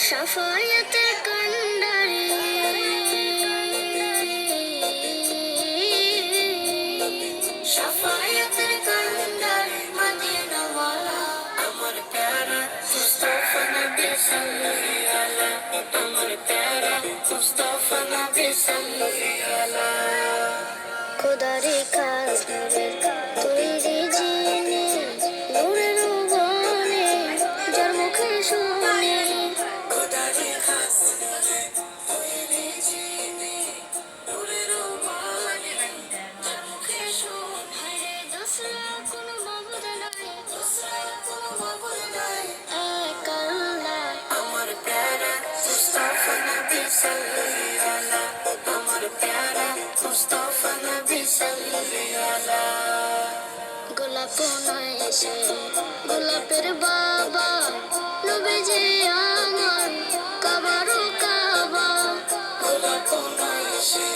সফলতার কন্দরে সফলতার কন্দর মদিনা ওয়ালা আমার প্যারা মুস্তাফা নবী সাল্লাল্লাহু। আলাইহি আমার আলা গোলাপ নয় এসে গোলাপের বা Yes.